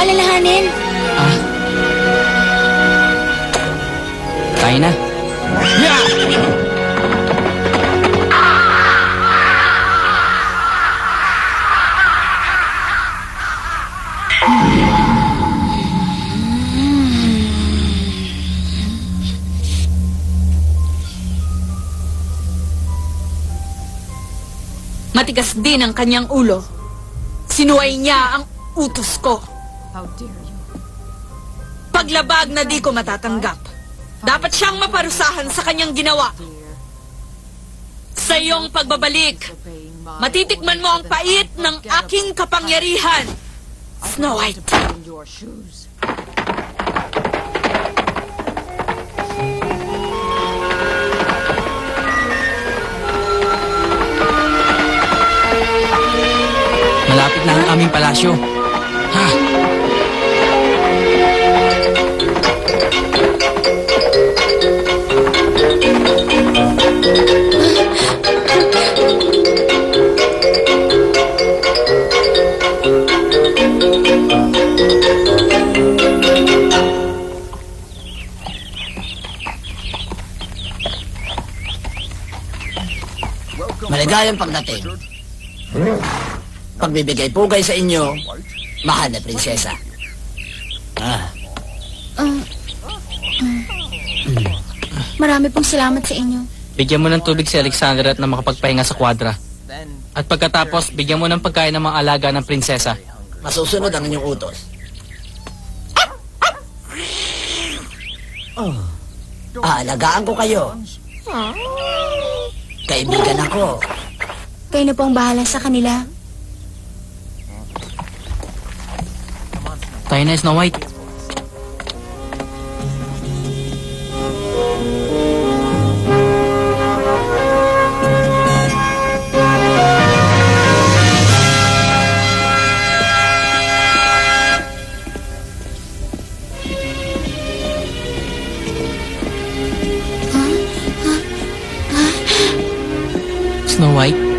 mong alalahanin. Ah. Tayo na. Matigas din ang kanyang ulo. Sinuway niya ang utos ko. How dare you? Paglabag na di ko matatanggap. Dapat siyang maparusahan sa kanyang ginawa. Sa iyong pagbabalik, matitikman mo ang pait ng aking kapangyarihan. Snow White. Malapit na ang aming palasyo. Ha? Maligayang pagdating. Pagbibigay pugay sa inyo, mahal na prinsesa. Ah, Marami pong salamat sa inyo. Bigyan mo ng tubig si Alexander at na makapagpahinga sa kwadra. At pagkatapos, bigyan mo ng pagkain ng mga alaga ng prinsesa. masusunod ang inyong utos. Oh. Aalagaan ko kayo. Kaibigan ako. Kayo na po ang bahala sa kanila. Tayo na, Snow White. Snow White,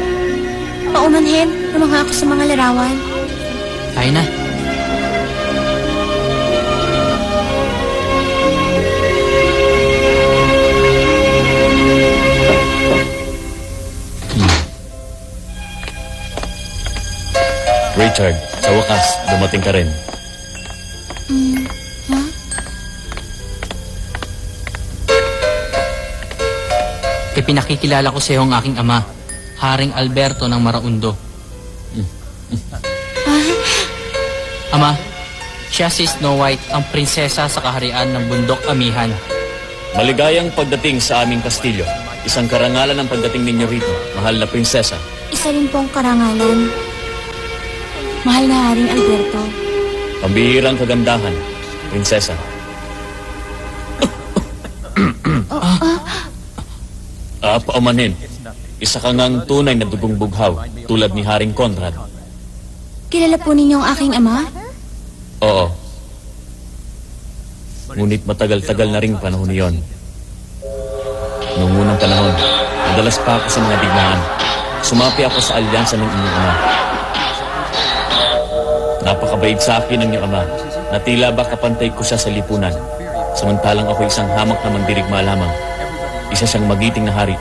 Paumanhin, lumanga ako sa mga larawan. tayo na. Richard, sa wakas, dumating ka rin. Ipinakikilala ko sa iyo ang aking ama, Haring Alberto ng Maraundo. ama, siya si Snow White, ang prinsesa sa kaharian ng bundok Amihan. Maligayang pagdating sa aming kastilyo. Isang karangalan ang pagdating ninyo rito, mahal na prinsesa. Isa rin pong karangalan. Mahal na Haring Alberto. Pambihirang kagandahan, prinsesa. Ah, paumanhin. Isa ka ngang tunay na dugong bughaw, tulad ni Haring Conrad. Kilala po ninyo ang aking ama? Oo. Ngunit matagal-tagal na ring panahon niyon. Noong unang panahon, madalas pa ako sa mga digmaan. Sumapi ako sa alyansa ng inyong ama. Napakabait sa akin ng iyong ama na tila ba kapantay ko siya sa lipunan. Samantalang ako isang hamak na mandirigma lamang. Isa siyang magiting na hari.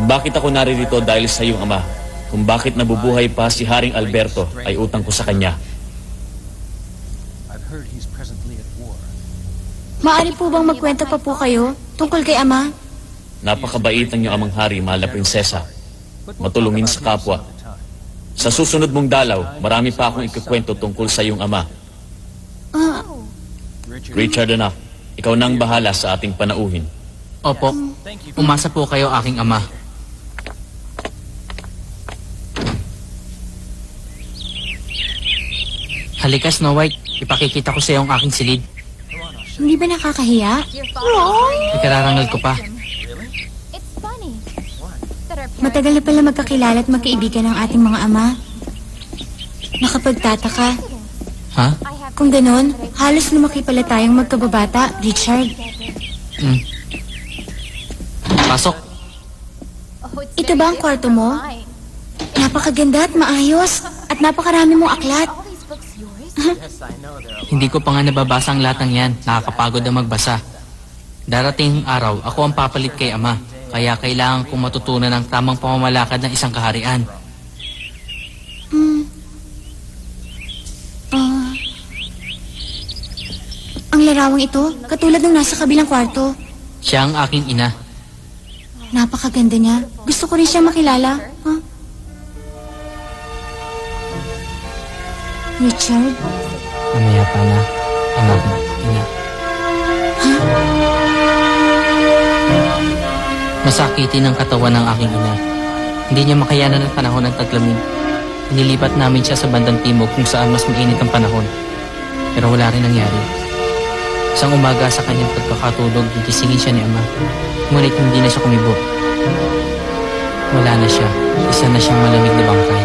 Kung bakit ako naririto dahil sa iyong ama, kung bakit nabubuhay pa si Haring Alberto ay utang ko sa kanya. I've heard he's presently at war. Maari po bang magkwento pa po kayo tungkol kay ama? Napakabait ang iyong amang hari, mahal na prinsesa. Matulungin sa kapwa. Sa susunod mong dalaw, marami pa akong ikukwento tungkol sa iyong ama. Ah, Richard anak, ikaw nang bahala sa ating panauhin. Opo, umasa po kayo aking ama. Halika Snow White, ipakikita ko sa iyo ang aking silid. hindi ba nakakahiya? Ikararangal ko pa. Matagal na pala magkakilala at magkaibigan ng ating mga ama. Nakapagtataka. Ha? Kung ganon, halos lumaki pala tayong magkababata, Richard. Mm. Pasok. Ito ba ang kwarto mo? Napakaganda at maayos. At napakarami mong aklat. Hindi ko pa nga nababasa ang lahat ng yan. Nakakapagod na magbasa. Darating ang araw, ako ang papalit kay Ama. Kaya kailangan kong matutunan ang tamang pamamalakad ng isang kaharian. Ah. ang larawang ito, katulad ng nasa kabilang kwarto. Siya ang aking ina. Napakaganda niya. Gusto ko rin siya makilala. Huh? Richard? Mamaya pa na, anak na, ina. Masakitin ang katawan ng aking ina. Hindi niya makayanan ang panahon ng taglamig. Inilipat namin siya sa bandang timog kung saan mas mainit ang panahon. Pero wala rin nangyari. Isang umaga sa kanyang pagkakatulog, gigisingin siya ni Ama. Ngunit hindi na siya kumibo. Wala na siya. Isa na siyang malamig na bangkay.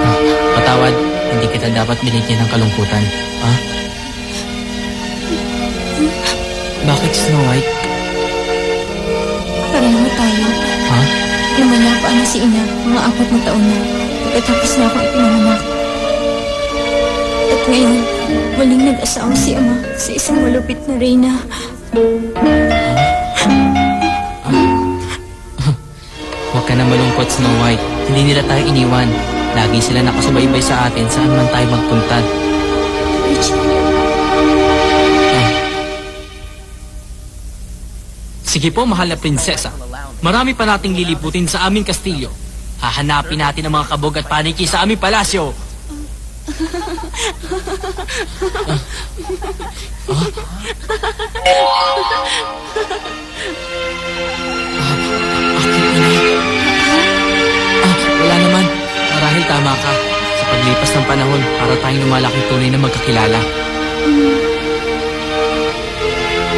Ah, patawad, hindi kita dapat binigyan ng kalungkutan. Ha? Bakit Snow White? Pareho tayo. Ha? Lumala pa na si Ina, mga apat na taon na. Pagkatapos na akong ipinanganak. At ngayon, muling nag-asawa si Ama sa isang malupit na reyna. Huwag ka na malungkot, Snow White. Hindi nila tayo iniwan. Lagi sila nakasubaybay sa atin saan man tayo magpunta. Richard, Sige po, mahal na prinsesa. Marami pa nating liliputin sa aming kastilyo. Hahanapin natin ang mga kabog at paniki sa aming palasyo. Ah, Marahil tama ka. Sa paglipas ng panahon, para tayong lumalaking tunay na magkakilala.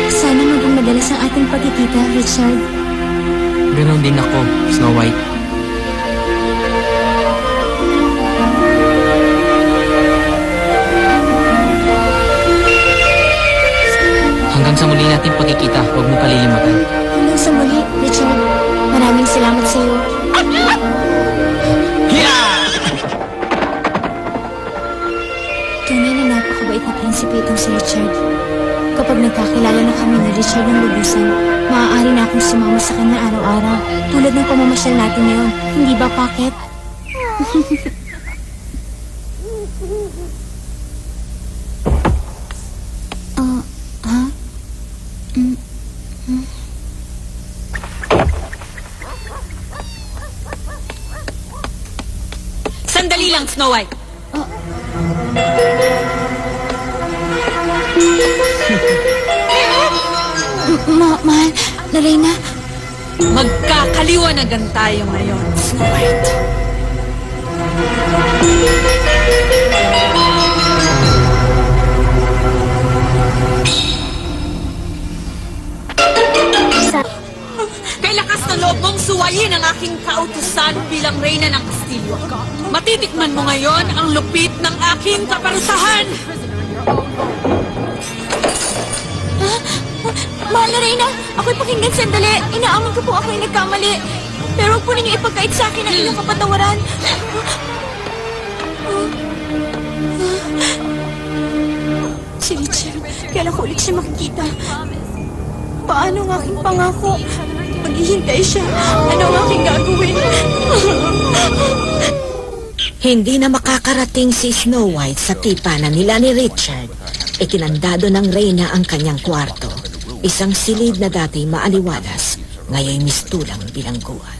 sana maging madalas ang ating pagkikita, Richard. Ganon din ako, Snow White. Hanggang sa muli natin pagkikita, huwag mo palilimutan. Hanggang sa muli, Richard. Maraming salamat sa iyo. Na itong si Richard. Kapag nagkakilala na kami ni Richard ng lubusan, maaari na akong sumama sa kanya araw-araw. Tulad ng pamamasyal natin ngayon. Hindi ba, Pocket? Ah, ha? Sandali lang, Snow White. Ma, mahal, na Reyna. Magkakaliwanagan tayo ngayon, Snow White. Kay lakas na loob mong suwayin ang aking kautusan bilang reyna ng Kastilyo. Matitikman mo ngayon ang lupit ng aking kaparusahan. Mahal na Reyna, ako'y pakinggan sandali. Inaamin ko po ako'y nagkamali. Pero huwag po ninyo ipagkait sa akin ang inyong kapatawaran. Si Richard, kailan ko ulit siya makikita? Paano ang aking pangako? Maghihintay siya. Ano ang aking gagawin? Hindi na makakarating si Snow White sa tipanan nila ni Richard. Ikinandado ng Reyna ang kanyang kwarto. Isang silid na dati maaliwalas, ngayon mistulang bilangguan.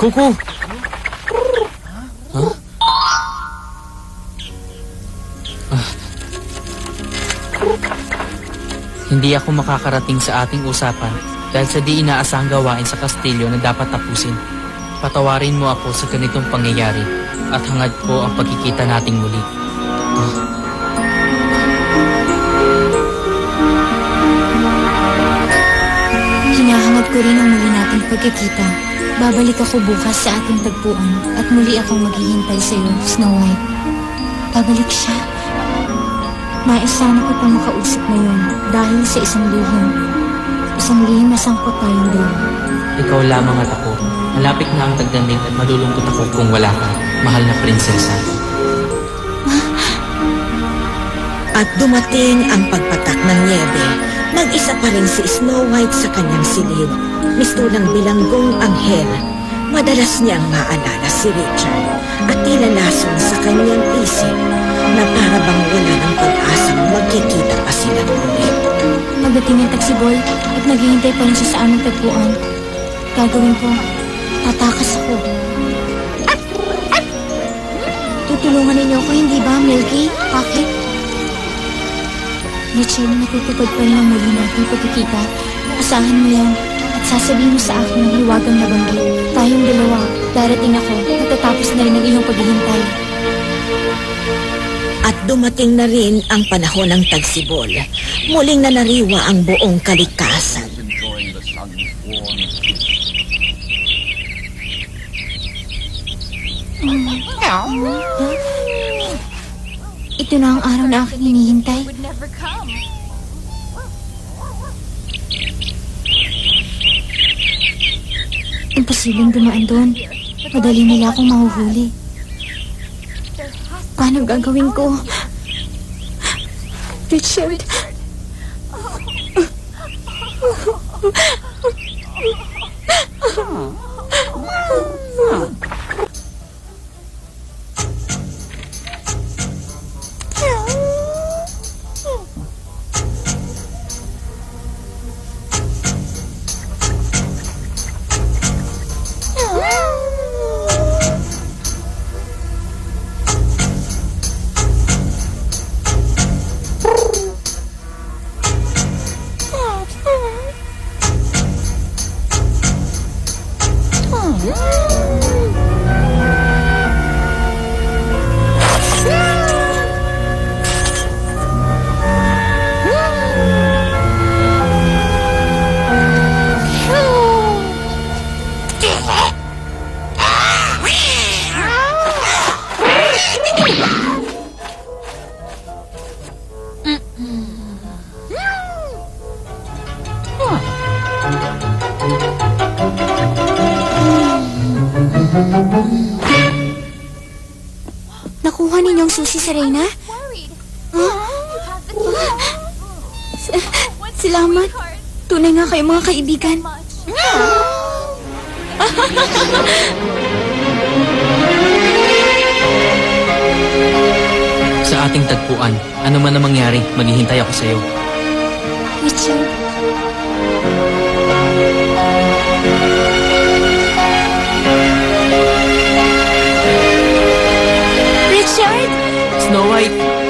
Kuku! Huh? Ah. Hindi ako makakarating sa ating usapan dahil sa di inaasahang gawain sa kastilyo na dapat tapusin. Patawarin mo ako sa ganitong pangyayari at hangad ko ang pagkikita nating muli. Ko rin ang muli nating pagkikita. Babalik ako bukas sa ating tagpuan at muli akong maghihintay sa iyo, Snow White. Babalik siya. Nais sana kitang makausap ngayon dahil sa isang lihim. Isang lihim na sangkot tayong dalawa. Ikaw lamang at ako. Malapit na ang tagdamig at malulungkot ako kung wala ka, mahal na prinsesa. At dumating ang pagpatak ng niebe. Mag-isa pa rin si Snow White sa kanyang silid. Mistulang bilanggong anghel. Madalas niyang maalala si Richard at tila sa kanyang isip na para bang wala ng pag-asang magkikita pa sila muli. Pagdating ng taxibol at naghihintay pa rin siya sa aming tagpuan, gagawin ko, tatakas ako. Tutulungan ninyo ako, hindi ba, Milky? Bakit? Richard, natutupad pa rin ang muli natin pagkikita. Asahan mo yan at sasabihin mo sa akin ng hiwagang nabanggit. Tayong dalawa, darating ako, matatapos na rin ang iyong paghihintay. At dumating na rin ang panahon ng tagsibol. Muling nanariwa ang buong kalikasan. Ito na ang araw na aking hinihintay. Imposibleng dumaan doon. Madali nila akong mahuhuli. Paano gagawin ko? Richard. Nakuha kaibigan. Sa ating tagpuan, ano man ang mangyari, maghihintay ako sa iyo. Richard. Richard! Snow White!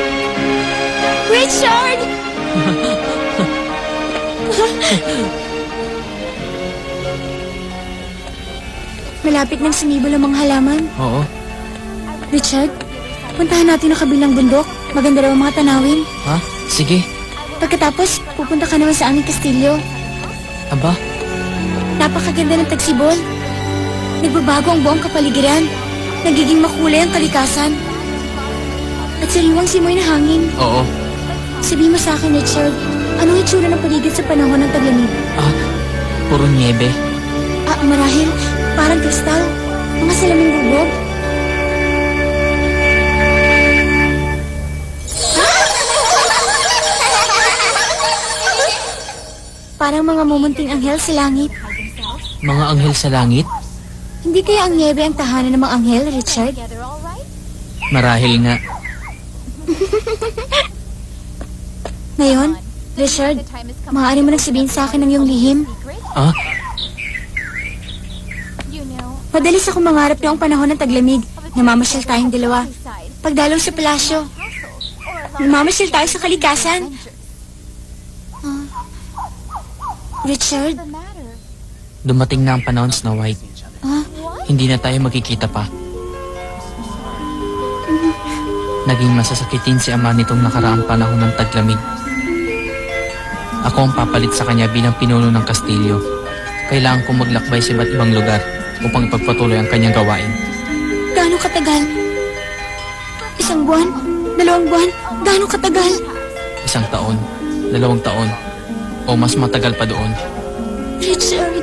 Malapit nang sumibol ang mga halaman. Oo. Richard, puntahan natin ang kabilang bundok. Maganda raw ang mga tanawin. Ha? Sige. Pagkatapos, pupunta ka naman sa aming kastilyo. Aba, Napakaganda ng tagsibol. Nagbabago ang buong kapaligiran. Nagiging makulay ang kalikasan. At sariwang simoy na hangin. oo. Sabihin mo sa akin, Richard, anong itsura ng paligid sa panahon ng taglamig? Ah, puro niebe. Ah, marahil, parang kristal. Mga salaming bubog. Parang mga mumunting anghel sa langit. Mga anghel sa langit? Hindi kaya ang niebe ang tahanan ng mga anghel, Richard? Marahil nga. Ngayon, Richard, maaari mo nagsabihin sa akin ng iyong lihim. Ah, Madalis ako mangarap noong panahon ng taglamig. Namamasyal tayong dalawa. Pagdalaw sa palasyo, namamasyal tayo sa kalikasan. Ah. Richard, dumating na ang panahon, Snow White. ah, Hindi na tayo magkikita pa. Naging masasakitin si ama nitong nakaraang panahon ng taglamig. Ako ang papalit sa kanya bilang pinuno ng kastilyo. Kailangan kong maglakbay sa iba't ibang lugar upang ipagpatuloy ang kanyang gawain. gaano katagal? Isang buwan? Dalawang buwan? Gaano katagal? Isang taon, dalawang taon, o mas matagal pa doon. Richard,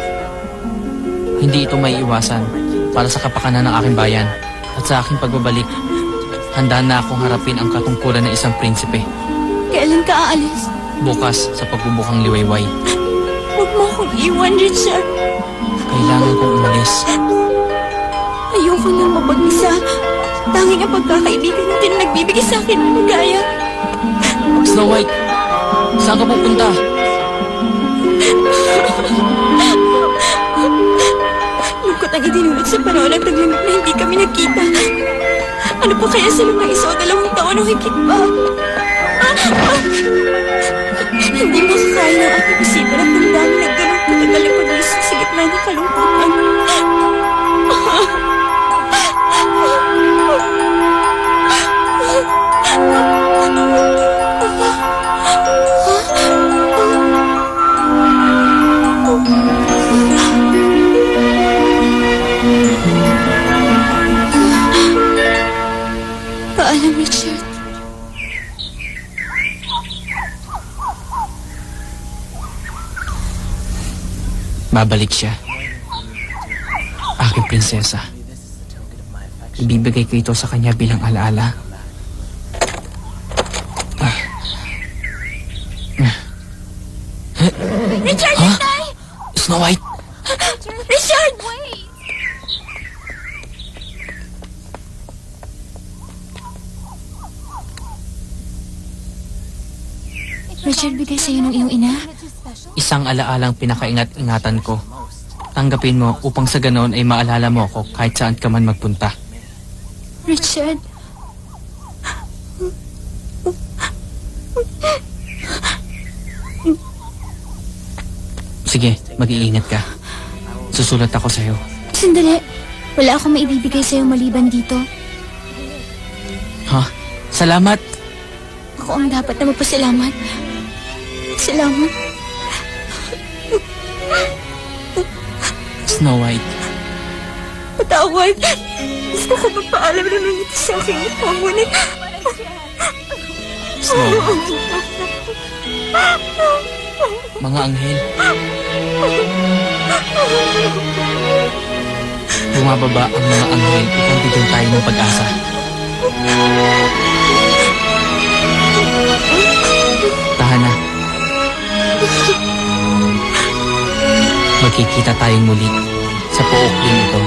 Hindi ito may iwasan para sa kapakanan ng aking bayan at sa aking pagbabalik. Handa na akong harapin ang katungkulan ng isang prinsipe kailan ka aalis? bukas sa pagbubukang liwayway. Huwag mo akong iwan, Richard. Kailangan kong umalis. Ayoko nang mapag-isa. Tanging ang pagkakaibigan natin ang nagbibigay sa akin ng ligaya. Snow White, saan ka pupunta? Lungkot ang idinulot sa panahon ng taglamig na hindi kami nagkita. Ano pa kaya sa mga isa o dalawang taon o higit pa? Hindi makakaya ng aking isipan at ang pag-iisip sa gitna ng kalungkutan. Paalam, Richard. Babalik siya. Aking prinsesa. Ibibigay ko ito sa kanya bilang alaala. Richard, Ha? hintay! Snow White! Richard! Wait! Richard, bigay sa'yo ng iyong ina. Isang alaalang pinakaingat-ingatan ko. Tanggapin mo upang sa ganoon ay maalala mo ako kahit saan ka man magpunta. Richard. Sige, mag-iingat ka. Susulat ako sa'yo. Sandali. Wala akong maibibigay sa'yo maliban dito. Ha? Salamat! Ako ang dapat na magpasalamat. Salamat. Snow White. Patawad. Gusto ko magpaalam na nang ito sa aking ito. Ngunit Snow White. Mga anghel. Bumababa ang mga anghel upang bigyan tayo ng pag-asa. Tahan na. Magkikita tayong muli sa pook din ito.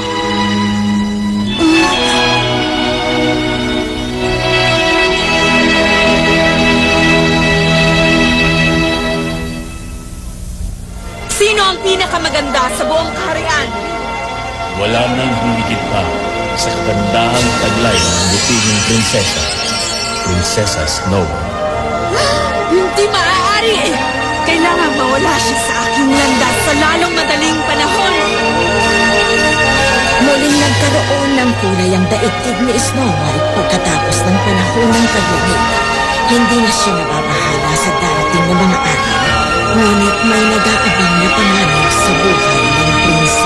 Sino ang pinakamaganda sa buong kaharian? Wala nang humigit pa sa kagandahang taglay ng butiging prinsesa, Prinsesa Snow. Hindi maaari! Kailangan mawala siya sa aking landas sa lalong madaling panahon. Muling nagkaroon ng kulay ang daigdig ni Snow White pagkatapos ng panahon ng paglamig. Hindi na siya nababahala sa darating na mga araw. Ngunit may nag-aabang na panganib sa buhay ng prinsesa.